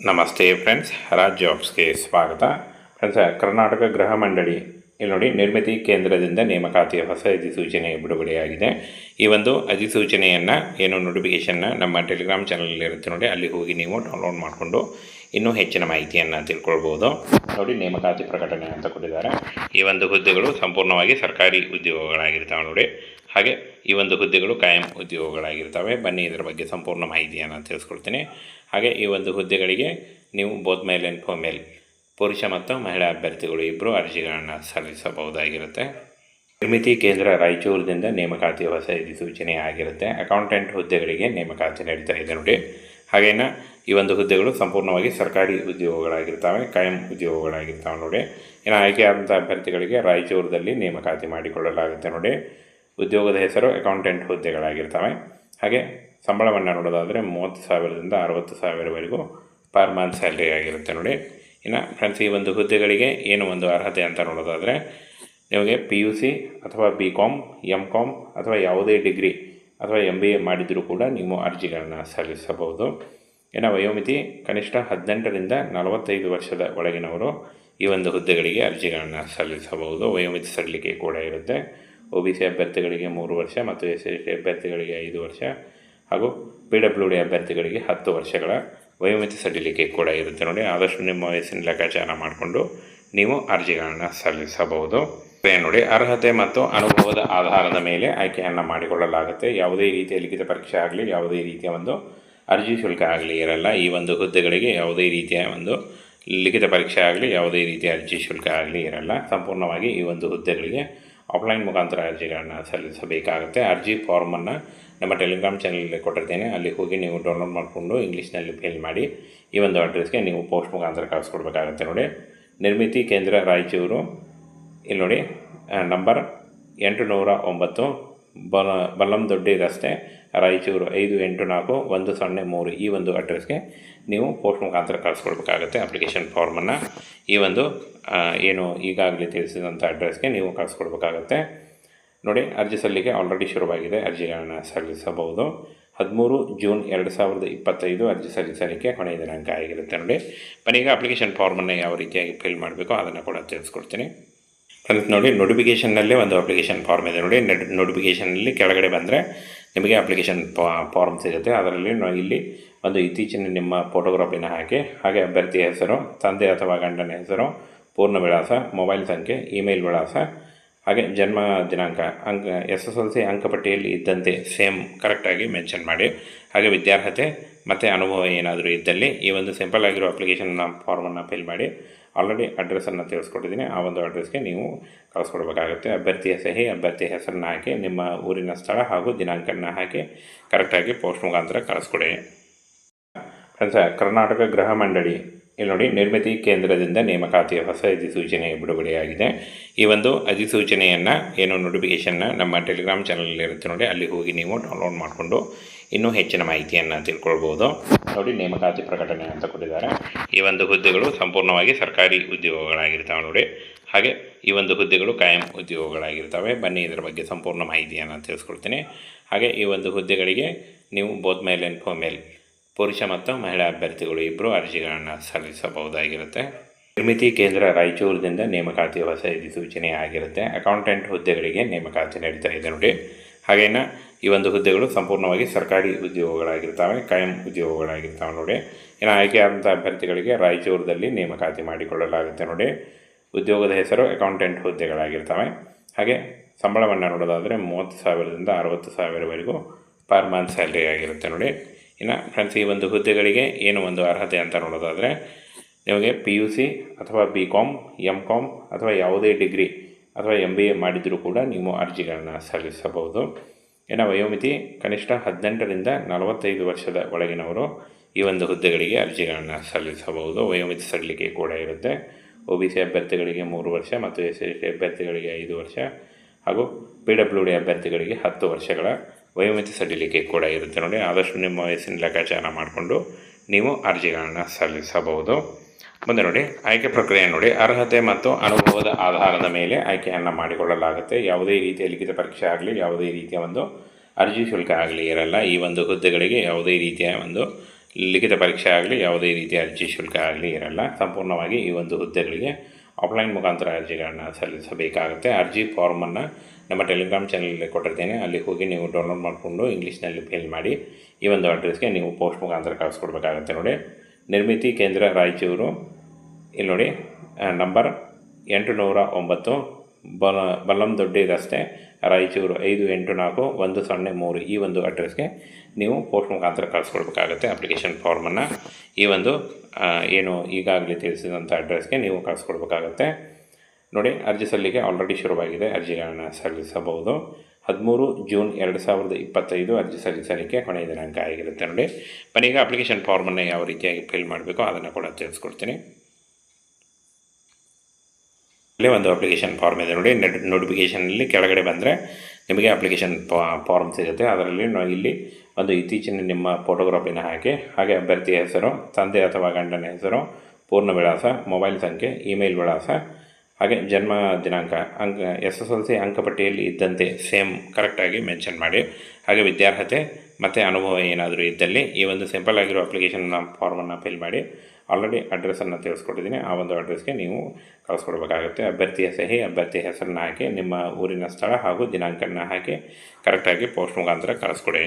ನಮಸ್ತೆ ಫ್ರೆಂಡ್ಸ್ ರಾಜ್ ಜಾಬ್ಸ್ಗೆ ಸ್ವಾಗತ ಫ್ರೆಂಡ್ಸ್ ಕರ್ನಾಟಕ ಗೃಹ ಮಂಡಳಿ ಇಲ್ಲಿ ನೋಡಿ, ನಿರ್ಮಿತಿ ಕೇಂದ್ರದಿಂದ ನೇಮಕಾತಿಯ ಹೊಸ ಅಧಿಸೂಚನೆ ಬಿಡುಗಡೆಯಾಗಿದೆ. ಈ ಒಂದು ಅಧಿಸೂಚನೆಯನ್ನು, ಏನು ನೋಟಿಫಿಕೇಷನ್ನ ನಮ್ಮ ಟೆಲಿಗ್ರಾಮ್ ಚಾನಲಲ್ಲಿ ಇರುತ್ತೆ ನೋಡಿ, ಅಲ್ಲಿ ಹೋಗಿ ನೀವು ಡೌನ್ಲೋಡ್ ಮಾಡಿಕೊಂಡು ಇನ್ನೂ ಹೆಚ್ಚಿನ ಮಾಹಿತಿಯನ್ನು ತಿಳ್ಕೊಳ್ಬೋದು. ನೋಡಿ, ನೇಮಕಾತಿ ಪ್ರಕಟಣೆ ಅಂತ ಕೊಟ್ಟಿದ್ದಾರೆ. ಈ ಒಂದು ಹುದ್ದೆಗಳು ಸಂಪೂರ್ಣವಾಗಿ ಸರ್ಕಾರಿ ಉದ್ಯೋಗಗಳಾಗಿರ್ತಾವೆ ನೋಡಿ. ಹಾಗೆ ಈ ಒಂದು ಹುದ್ದೆಗಳು ಕಾಯಂ ಉದ್ಯೋಗಗಳಾಗಿರ್ತವೆ. ಬನ್ನಿ, ಇದರ ಬಗ್ಗೆ ಸಂಪೂರ್ಣ ಮಾಹಿತಿಯನ್ನು ತಿಳಿಸ್ಕೊಡ್ತೀನಿ. ಹಾಗೆ ಈ ಒಂದು ಹುದ್ದೆಗಳಿಗೆ ನೀವು ಬೋತ್ ಮೇಲ್ ಆ್ಯಂಡ್ ಫೋಮೇಲ್ ಪುರುಷ ಮತ್ತು ಮಹಿಳಾ ಅಭ್ಯರ್ಥಿಗಳು ಇಬ್ಬರು ಅರ್ಜಿಗಳನ್ನು ಸಲ್ಲಿಸಬಹುದಾಗಿರುತ್ತೆ. ನಿರ್ಮಿತಿ ಕೇಂದ್ರ ರಾಯಚೂರಿನಿಂದ ನೇಮಕಾತಿ ಹೊಸ ಅಧಿಸೂಚನೆ ಆಗಿರುತ್ತೆ. ಅಕೌಂಟೆಂಟ್ ಹುದ್ದೆಗಳಿಗೆ ನೇಮಕಾತಿ ನಡೀತಾ ಇದೆ ನೋಡಿ. ಹಾಗೇನ ಈ ಒಂದು ಹುದ್ದೆಗಳು ಸಂಪೂರ್ಣವಾಗಿ ಸರ್ಕಾರಿ ಉದ್ಯೋಗಗಳಾಗಿರ್ತವೆ, ಕಾಯಂ ಉದ್ಯೋಗಗಳಾಗಿರ್ತಾವೆ ನೋಡಿ. ಇನ್ನು ಆಯ್ಕೆಯಾದಂಥ ಅಭ್ಯರ್ಥಿಗಳಿಗೆ ರಾಯಚೂರದಲ್ಲಿ ನೇಮಕಾತಿ ಮಾಡಿಕೊಳ್ಳಲಾಗುತ್ತೆ ನೋಡಿ. ಉದ್ಯೋಗದ ಹೆಸರು, ಅಕೌಂಟೆಂಟ್ ಹುದ್ದೆಗಳಾಗಿರ್ತವೆ. ಹಾಗೆ ಸಂಬಳವನ್ನು ನೋಡೋದಾದರೆ ಮೂವತ್ತು ಸಾವಿರದಿಂದ ಅರವತ್ತು ಸಾವಿರವರೆಗೂ ಪರ್ ಮಂತ್ ಸ್ಯಾಲ್ರಿ ಆಗಿರುತ್ತೆ ನೋಡಿ. ಇನ್ನು ಫ್ರೆಂಡ್ಸ್ ಈ ಒಂದು ಹುದ್ದೆಗಳಿಗೆ ಏನು ಒಂದು ಅರ್ಹತೆ ಅಂತ ನೋಡೋದಾದರೆ, ನಿಮಗೆ ಪಿ ಯು ಸಿ ಅಥವಾ ಬಿ ಕಾಮ್ ಎಂ ಕಾಮ್ ಅಥವಾ ಯಾವುದೇ ಡಿಗ್ರಿ ಅಥವಾ ಎಂ ಬಿ ಎ ಮಾಡಿದರೂ ಕೂಡ ನೀವು ಅರ್ಜಿಗಳನ್ನು ಸಲ್ಲಿಸಬಹುದು. ಇನ್ನು ವಯೋಮಿತಿ ಕನಿಷ್ಠ ಹದಿನೆಂಟರಿಂದ ನಲವತ್ತೈದು ವರ್ಷದ ಒಳಗಿನವರು ಈ ಒಂದು ಹುದ್ದೆಗಳಿಗೆ ಅರ್ಜಿಗಳನ್ನು ಸಲ್ಲಿಸಬಹುದು. ವಯೋಮಿತಿ ಸಲ್ಲಿಕೆ ಕೂಡ ಇರುತ್ತೆ. ಒ ಬಿ ಸಿ ಅಭ್ಯರ್ಥಿಗಳಿಗೆ ಮೂರು ವರ್ಷ ಮತ್ತು ಎಸ್ ಸಿ ಅಭ್ಯರ್ಥಿಗಳಿಗೆ ಐದು ವರ್ಷ ಹಾಗೂ ಪಿ ಡಬ್ಲ್ಯೂ ಡಿ ಅಭ್ಯರ್ಥಿಗಳಿಗೆ ಹತ್ತು ವರ್ಷಗಳ ವಯೋಮಿತಿ ಸಡಿಲಿಕೆ ಕೂಡ ಇರುತ್ತೆ ನೋಡಿ. ಆದಷ್ಟು ನಿಮ್ಮ ವಯಸ್ಸಿನ ಲೆಕ್ಕಾಚಾರ ಮಾಡಿಕೊಂಡು ನೀವು ಅರ್ಜಿಗಳನ್ನು ಸಲ್ಲಿಸಬಹುದು. ನೋಡಿ, ಅರ್ಹತೆ ಮತ್ತು ಅನುಭವದ ಆಧಾರದ ಮೇಲೆ ಆಯ್ಕೆಯನ್ನು ಮಾಡಿಕೊಳ್ಳಲಾಗುತ್ತೆ. ಯಾವುದೇ ರೀತಿಯ ಲಿಖಿತ ಪರೀಕ್ಷೆ ಆಗಲಿ, ಯಾವುದೇ ರೀತಿಯ ಒಂದು ಅರ್ಜಿ ಶುಲ್ಕ ಆಗಲಿ ಇರಲ್ಲ. ಈ ಒಂದು ಹುದ್ದೆಗಳಿಗೆ ಯಾವುದೇ ರೀತಿಯ ಒಂದು ಲಿಖಿತ ಪರೀಕ್ಷೆ ಆಗಲಿ, ಯಾವುದೇ ರೀತಿಯ ಅರ್ಜಿ ಶುಲ್ಕ ಆಗಲಿ ಇರಲ್ಲ. ಸಂಪೂರ್ಣವಾಗಿ ಈ ಒಂದು ಹುದ್ದೆಗಳಿಗೆ ಆಫ್ಲೈನ್ ಮುಖಾಂತರ ಅರ್ಜಿಗಳನ್ನು ಸಲ್ಲಿಸಬೇಕಾಗುತ್ತೆ. ಅರ್ಜಿ ಫಾರ್ಮನ್ನು ನಮ್ಮ ಟೆಲಿಗ್ರಾಮ್ ಚಾನಲಲ್ಲಿ ಕೊಟ್ಟಿರ್ತೇನೆ. ಅಲ್ಲಿ ಹೋಗಿ ನೀವು ಡೌನ್ಲೋಡ್ ಮಾಡಿಕೊಂಡು ಇಂಗ್ಲೀಷ್ನಲ್ಲಿ ಫಿಲ್ ಮಾಡಿ ಈ ಒಂದು ಅಡ್ರೆಸ್ಗೆ ನೀವು ಪೋಸ್ಟ್ ಮುಖಾಂತರ ಕಳಿಸ್ಕೊಡ್ಬೇಕಾಗತ್ತೆ ನೋಡಿ. ನಿರ್ಮಿತಿ ಕೇಂದ್ರ ರಾಯಚೂರು. ಇಲ್ಲಿ ನೋಡಿ ನಂಬರ್ ಎಂಟು ನೂರ ಒಂಬತ್ತು ಬಲ, ಬಲ್ಲಂದೊಡ್ಡಿ ರಸ್ತೆ ರಾಯಚೂರು ಐದು ಎಂಟು ನಾಲ್ಕು ಒಂದು ಸೊನ್ನೆ ಮೂರು ಈ ಒಂದು ಅಡ್ರೆಸ್ಗೆ ನೀವು ಪೋಸ್ಟ್ ಮುಖಾಂತರ ಕಳಿಸ್ಕೊಡ್ಬೇಕಾಗತ್ತೆ ಅಪ್ಲಿಕೇಶನ್ ಫಾರ್ಮನ್ನು ಈ ಒಂದು ಏನು ಈಗಾಗಲೇ ತಿಳಿಸಿದಂಥ ಅಡ್ರೆಸ್ಗೆ ನೀವು ಕಳಿಸ್ಕೊಡ್ಬೇಕಾಗತ್ತೆ. ನೋಡಿ, ಅರ್ಜಿ ಸಲ್ಲಿಕೆ ಆಲ್ರೆಡಿ ಶುರುವಾಗಿದೆ. ಅರ್ಜಿಗಳನ್ನು ಸಲ್ಲಿಸಬಹುದು. ಹದಿಮೂರು ಜೂನ್ ಎರಡು ಸಾವಿರದ ಇಪ್ಪತ್ತೈದು ಅರ್ಜಿ ಸಲ್ಲಿಸಲಿಕ್ಕೆ ಕೊನೆಯ ದಿನಾಂಕ ಆಗಿರುತ್ತೆ ನೋಡಿ. ಮನೆಗೆ ಅಪ್ಲಿಕೇಶನ್ ಫಾರ್ಮನ್ನು ಯಾವ ರೀತಿಯಾಗಿ ಫಿಲ್ ಮಾಡಬೇಕು ಅದನ್ನು ಕೂಡ ತಿಳಿಸ್ಕೊಡ್ತೀನಿ. ಫ್ರೆಂಡ್ಸ್ ನೋಡಿ ನೋಟಿಫಿಕೇಷನ್ನಲ್ಲೇ ಒಂದು ಅಪ್ಲಿಕೇಶನ್ ಫಾರ್ಮ್ ಇದೆ ನೋಡಿ. ನೋಟಿಫಿಕೇಷನಲ್ಲಿ ಕೆಳಗಡೆ ಬಂದರೆ ನಿಮಗೆ ಅಪ್ಲಿಕೇಶನ್ ಫಾರ್ಮ್ ಸಿಗುತ್ತೆ. ಅದರಲ್ಲಿ ಇಲ್ಲಿ ಒಂದು ಇತ್ತೀಚಿನ ನಿಮ್ಮ ಫೋಟೋಗ್ರಾಫಿನ ಹಾಕಿ ಹಾಗೆ ಅಭ್ಯರ್ಥಿಯ ಹೆಸರು, ತಂದೆ ಅಥವಾ ಗಂಡನ ಹೆಸರು, ಪೂರ್ಣ ವಿಳಾಸ ಮೊಬೈಲ್ ಸಂಖ್ಯೆ ಇಮೇಲ್ ವಿಳಾಸ ಹಾಗೆ ಜನ್ಮ ದಿನಾಂಕ ಅಂಕ ಎಸ್ ಎಸ್ ಎಲ್ ಸಿ ಅಂಕಪಟ್ಟಿಯಲ್ಲಿ ಇದ್ದಂತೆ ಸೇಮ್ ಕರೆಕ್ಟಾಗಿ ಮೆನ್ಷನ್ ಮಾಡಿ. ಹಾಗೆ ವಿದ್ಯಾರ್ಹತೆ ಮತ್ತು ಅನುಭವ ಏನಾದರೂ ಇದ್ದಲ್ಲಿ ಈ ಒಂದು ಸಿಂಪಲ್ ಆಗಿರೋ ಅಪ್ಲಿಕೇಶನ್ನ ಫಾರ್ಮನ್ನು ಫಿಲ್ ಮಾಡಿ ಆಲ್ರೆಡಿ ಅಡ್ರೆಸ್ಸನ್ನು ತಿಳಿಸ್ಕೊಟ್ಟಿದ್ದೀನಿ. ಆ ಒಂದು ಅಡ್ರೆಸ್ಗೆ ನೀವು ಕಳಿಸ್ಕೊಡ್ಬೇಕಾಗುತ್ತೆ. ಅಭ್ಯರ್ಥಿಯ ಸಹಿ, ಅಭ್ಯರ್ಥಿಯ ಹೆಸರನ್ನ ಹಾಕಿ, ನಿಮ್ಮ ಊರಿನ ಸ್ಥಳ ಹಾಗೂ ದಿನಾಂಕನ ಹಾಕಿ ಕರೆಕ್ಟಾಗಿ ಪೋಸ್ಟ್ ಮುಖಾಂತರ ಕಳಿಸ್ಕೊಡಿ. ಫ್ರೆಂಡ್ಸ್, ಕರ್ನಾಟಕ ಗೃಹ ಮಂಡಳಿ ಇಲ್ಲಿ ನೋಡಿ, ನಿರ್ಮಿತಿ ಕೇಂದ್ರದಿಂದ ನೇಮಕಾತಿಯ ಹೊಸ ಅಧಿಸೂಚನೆ ಬಿಡುಗಡೆಯಾಗಿದೆ. ಈ ಒಂದು ಅಧಿಸೂಚನೆಯನ್ನು, ಏನು ನೋಟಿಫಿಕೇಷನ್ನ ನಮ್ಮ ಟೆಲಿಗ್ರಾಮ್ ಚಾನಲ್ನಲ್ಲಿರುತ್ತೆ ಇರುತ್ತೆ ನೋಡಿ, ಅಲ್ಲಿ ಹೋಗಿ ನೀವು ಡೌನ್ಲೋಡ್ ಮಾಡಿಕೊಂಡು ಇನ್ನೂ ಹೆಚ್ಚಿನ ಮಾಹಿತಿಯನ್ನು ತಿಳ್ಕೊಳ್ಬೋದು. ನೋಡಿ, ನೇಮಕಾತಿ ಪ್ರಕಟಣೆ ಅಂತ ಕೊಟ್ಟಿದ್ದಾರೆ. ಈ ಒಂದು ಹುದ್ದೆಗಳು ಸಂಪೂರ್ಣವಾಗಿ ಸರ್ಕಾರಿ ಉದ್ಯೋಗಗಳಾಗಿರ್ತಾವೆ ನೋಡಿ. ಹಾಗೆ ಈ ಒಂದು ಹುದ್ದೆಗಳು ಕಾಯಂ ಉದ್ಯೋಗಗಳಾಗಿರ್ತವೆ. ಬನ್ನಿ, ಇದರ ಬಗ್ಗೆ ಸಂಪೂರ್ಣ ಮಾಹಿತಿಯನ್ನು ತಿಳಿಸ್ಕೊಡ್ತೀನಿ. ಹಾಗೆ ಈ ಒಂದು ಹುದ್ದೆಗಳಿಗೆ ನೀವು ಬೋತ್ ಮೇಲ್ ಆ್ಯಂಡ್ ಫೋಮೇಲ್ ಪುರುಷ ಮತ್ತು ಮಹಿಳಾ ಅಭ್ಯರ್ಥಿಗಳು ಇಬ್ಬರು ಅರ್ಜಿಗಳನ್ನು ಸಲ್ಲಿಸಬಹುದಾಗಿರುತ್ತೆ. ನಿರ್ಮಿತಿ ಕೇಂದ್ರ ರಾಯಚೂರಿನಿಂದ ನೇಮಕಾತಿ ಹೊಸ ಅಧಿಸೂಚನೆ ಆಗಿರುತ್ತೆ. ಅಕೌಂಟೆಂಟ್ ಹುದ್ದೆಗಳಿಗೆ ನೇಮಕಾತಿ ನಡೀತಾ ಇದೆ ನೋಡಿ. ಹಾಗೇನ ಈ ಒಂದು ಹುದ್ದೆಗಳು ಸಂಪೂರ್ಣವಾಗಿ ಸರ್ಕಾರಿ ಉದ್ಯೋಗಗಳಾಗಿರ್ತವೆ, ಕಾಯಂ ಉದ್ಯೋಗಗಳಾಗಿರ್ತವೆ ನೋಡಿ. ಇನ್ನು ಆಯ್ಕೆಯಾದಂಥ ಅಭ್ಯರ್ಥಿಗಳಿಗೆ ರಾಯಚೂರದಲ್ಲಿ ನೇಮಕಾತಿ ಮಾಡಿಕೊಳ್ಳಲಾಗುತ್ತೆ ನೋಡಿ. ಉದ್ಯೋಗದ ಹೆಸರು, ಅಕೌಂಟೆಂಟ್ ಹುದ್ದೆಗಳಾಗಿರ್ತವೆ. ಹಾಗೆ ಸಂಬಳವನ್ನು ನೋಡೋದಾದರೆ ಮೂವತ್ತು ಸಾವಿರದಿಂದ ಅರವತ್ತು ಸಾವಿರವರೆಗೂ ಪರ್ ಮಂತ್ ಸ್ಯಾಲ್ರಿ ಆಗಿರುತ್ತೆ ನೋಡಿ. ಇನ್ನು ಫ್ರೆಂಡ್ಸ್ ಈ ಒಂದು ಹುದ್ದೆಗಳಿಗೆ ಏನು ಒಂದು ಅರ್ಹತೆ ಅಂತ ನೋಡೋದಾದರೆ, ನಿಮಗೆ ಪಿ ಯು ಸಿ ಅಥವಾ ಬಿ ಕಾಮ್ ಎಂ ಕಾಮ್ ಅಥವಾ ಯಾವುದೇ ಡಿಗ್ರಿ ಅಥವಾ ಎಂ ಬಿ ಎ ಮಾಡಿದರೂ ಕೂಡ ನೀವು ಅರ್ಜಿಗಳನ್ನು ಸಲ್ಲಿಸಬಹುದು. ಇನ್ನು ವಯೋಮಿತಿ ಕನಿಷ್ಠ ಹದಿನೆಂಟರಿಂದ ನಲವತ್ತೈದು ವರ್ಷದ ಒಳಗಿನವರು ಈ ಒಂದು ಹುದ್ದೆಗಳಿಗೆ ಅರ್ಜಿಗಳನ್ನು ಸಲ್ಲಿಸಬಹುದು. ವಯೋಮಿತಿ ಸಲ್ಲಿಕೆ ಕೂಡ ಇರುತ್ತೆ. ಒ ಬಿ ಸಿ ಅಭ್ಯರ್ಥಿಗಳಿಗೆ ಮೂರು ವರ್ಷ ಮತ್ತು ಎಸ್ ಸಿ ಅಭ್ಯರ್ಥಿಗಳಿಗೆ ಐದು ವರ್ಷ ಹಾಗೂ ಪಿ ಡಬ್ಲ್ಯೂ ಡಿ ಅಭ್ಯರ್ಥಿಗಳಿಗೆ ಹತ್ತು ವರ್ಷಗಳ ವಯೋಮಿತಿ ಸಡಿಲಿಕೆ ಕೂಡ ಇರುತ್ತೆ ನೋಡಿ. ಆದಷ್ಟು ನಿಮ್ಮ ವಯಸ್ಸಿನ ಲೆಕ್ಕಾಚಾರ ಮಾಡಿಕೊಂಡು ನೀವು ಅರ್ಜಿಗಳನ್ನು ಸಲ್ಲಿಸಬಹುದು. ಮುಂದೆ ನೋಡಿ, ಆಯ್ಕೆ ಪ್ರಕ್ರಿಯೆ ನೋಡಿ. ಅರ್ಹತೆ ಮತ್ತು ಅನುಭವದ ಆಧಾರದ ಮೇಲೆ ಆಯ್ಕೆಯನ್ನು ಮಾಡಿಕೊಳ್ಳಲಾಗುತ್ತೆ. ಯಾವುದೇ ರೀತಿಯ ಲಿಖಿತ ಪರೀಕ್ಷೆ ಆಗಲಿ, ಯಾವುದೇ ರೀತಿಯ ಒಂದು ಅರ್ಜಿ ಶುಲ್ಕ ಆಗಲಿ ಇರಲ್ಲ. ಈ ಒಂದು ಹುದ್ದೆಗಳಿಗೆ ಯಾವುದೇ ರೀತಿಯ ಒಂದು ಲಿಖಿತ ಪರೀಕ್ಷೆ ಆಗಲಿ, ಯಾವುದೇ ರೀತಿಯ ಅರ್ಜಿ ಶುಲ್ಕ ಆಗಲಿ ಇರಲ್ಲ. ಸಂಪೂರ್ಣವಾಗಿ ಈ ಒಂದು ಹುದ್ದೆಗಳಿಗೆ ಆಫ್ಲೈನ್ ಮುಖಾಂತರ ಅರ್ಜಿಗಳನ್ನು ಸಲ್ಲಿಸಬೇಕಾಗುತ್ತೆ. ಅರ್ಜಿ ಫಾರ್ಮನ್ನು ನಮ್ಮ ಟೆಲಿಗ್ರಾಮ್ ಚಾನಲಲ್ಲಿ ಕೊಟ್ಟಿರ್ತೇನೆ. ಅಲ್ಲಿ ಹೋಗಿ ನೀವು ಡೌನ್ಲೋಡ್ ಮಾಡಿಕೊಂಡು ಇಂಗ್ಲೀಷ್ನಲ್ಲಿ ಫಿಲ್ ಮಾಡಿ ಈ ಒಂದು ಅಡ್ರೆಸ್ಗೆ ನೀವು ಪೋಸ್ಟ್ ಮುಖಾಂತರ ಕಳಿಸ್ಕೊಡ್ಬೇಕಾಗತ್ತೆ ನೋಡಿ. ನಿರ್ಮಿತಿ ಕೇಂದ್ರ ರಾಯಚೂರು. ಇಲ್ಲಿ ನೋಡಿ ನಂಬರ್ ಎಂಟು ನೂರ ಒಂಬತ್ತು ಬಲ ಬಲ್ಲಂದೊಡ್ಡಿ ರಸ್ತೆ ರಾಯಚೂರು ಐದು ಎಂಟು ನಾಲ್ಕು ಒಂದು ಸೊನ್ನೆ ಮೂರು ಈ ಒಂದು ಅಡ್ರೆಸ್ಗೆ ನೀವು ಪೋಸ್ಟ್ ಮುಖಾಂತರ ಕಳಿಸ್ಕೊಡ್ಬೇಕಾಗತ್ತೆ ಅಪ್ಲಿಕೇಶನ್ ಫಾರ್ಮನ್ನು. ಈ ಒಂದು ಏನು ಈಗಾಗಲೇ ತಿಳಿಸಿದಂಥ ಅಡ್ರೆಸ್ಗೆ ನೀವು ಕಳಿಸ್ಕೊಡ್ಬೇಕಾಗತ್ತೆ. ನೋಡಿ, ಅರ್ಜಿ ಸಲ್ಲಿಕೆ ಆಲ್ರೆಡಿ ಶುರುವಾಗಿದೆ. ಅರ್ಜಿಗಳನ್ನು ಸಲ್ಲಿಸಬಹುದು. ಹದಿಮೂರು ಜೂನ್ ಎರಡು ಸಾವಿರದ ಇಪ್ಪತ್ತೈದು ಅರ್ಜಿ ಸಲ್ಲಿಸಲಿಕ್ಕೆ ಕೊನೆಯ ದಿನಾಂಕ ಆಗಿರುತ್ತೆ. ನೋಡಿ ಮನೆಗೆ ಅಪ್ಲಿಕೇಶನ್ ಫಾರ್ಮನ್ನು ಯಾವ ರೀತಿಯಾಗಿ ಫಿಲ್ ಮಾಡಬೇಕು ಅದನ್ನು ಕೂಡ ತಿಳಿಸ್ಕೊಡ್ತೀನಿ. ಒಂದು ಅಪ್ಲಿಕೇಶನ್ ಫಾರ್ಮ್ ಇದೆ ನೋಡಿ. ನೆಟ್ ನೋಟಿಫಿಕೇಷನಲ್ಲಿ ಕೆಳಗಡೆ ಬಂದರೆ ನಿಮಗೆ ಅಪ್ಲಿಕೇಶನ್ ಫಾರ್ಮ್ ಸಿಗುತ್ತೆ ಅದರಲ್ಲಿ ನಾವು ಇಲ್ಲಿ ಒಂದು ಇತ್ತೀಚಿನ ನಿಮ್ಮ ಫೋಟೋಗ್ರಾಫಿನ ಹಾಕಿ, ಹಾಗೆ ಅಭ್ಯರ್ಥಿಯ ಹೆಸರು, ತಂದೆ ಅಥವಾ ಗಂಡನ ಹೆಸರು, ಪೂರ್ಣ ವಿಳಾಸ ಮೊಬೈಲ್ ಸಂಖ್ಯೆ ಇಮೇಲ್ ವಿಳಾಸ, ಹಾಗೆ ಜನ್ಮ ದಿನಾಂಕ, ಅಂಕ, ಎಸ್ ಎಸ್ ಎಲ್ ಸಿ ಅಂಕಪಟ್ಟಿಯಲ್ಲಿ ಇದ್ದಂತೆ ಸೇಮ್ ಕರೆಕ್ಟಾಗಿ ಮೆನ್ಷನ್ ಮಾಡಿ. ಹಾಗೆ ವಿದ್ಯಾರ್ಹತೆ ಮತ್ತು ಅನುಭವ ಏನಾದರೂ ಇದ್ದಲ್ಲಿ ಈ ಒಂದು ಸಿಂಪಲ್ ಆಗಿರೋ ಅಪ್ಲಿಕೇಶನ್ನ ಫಾರ್ಮನ್ನು ಫಿಲ್ ಮಾಡಿ. ಆಲ್ರೆಡಿ ಅಡ್ರೆಸ್ಸನ್ನು ತಿಳಿಸ್ಕೊಟ್ಟಿದ್ದೀನಿ. ಆ ಒಂದು ಅಡ್ರೆಸ್ಗೆ ನೀವು ಕಳಿಸ್ಕೊಡ್ಬೇಕಾಗುತ್ತೆ. ಅಭ್ಯರ್ಥಿಯ ಸಹಿ ಅಭ್ಯರ್ಥಿ ಹೆಸರನ್ನ ಹಾಕಿ, ನಿಮ್ಮ ಊರಿನ ಸ್ಥಳ ಹಾಗೂ ದಿನಾಂಕನ ಹಾಕಿ ಕರೆಕ್ಟಾಗಿ ಪೋಸ್ಟ್ ಮುಖಾಂತರ ಕಳಿಸ್ಕೊಡಿ.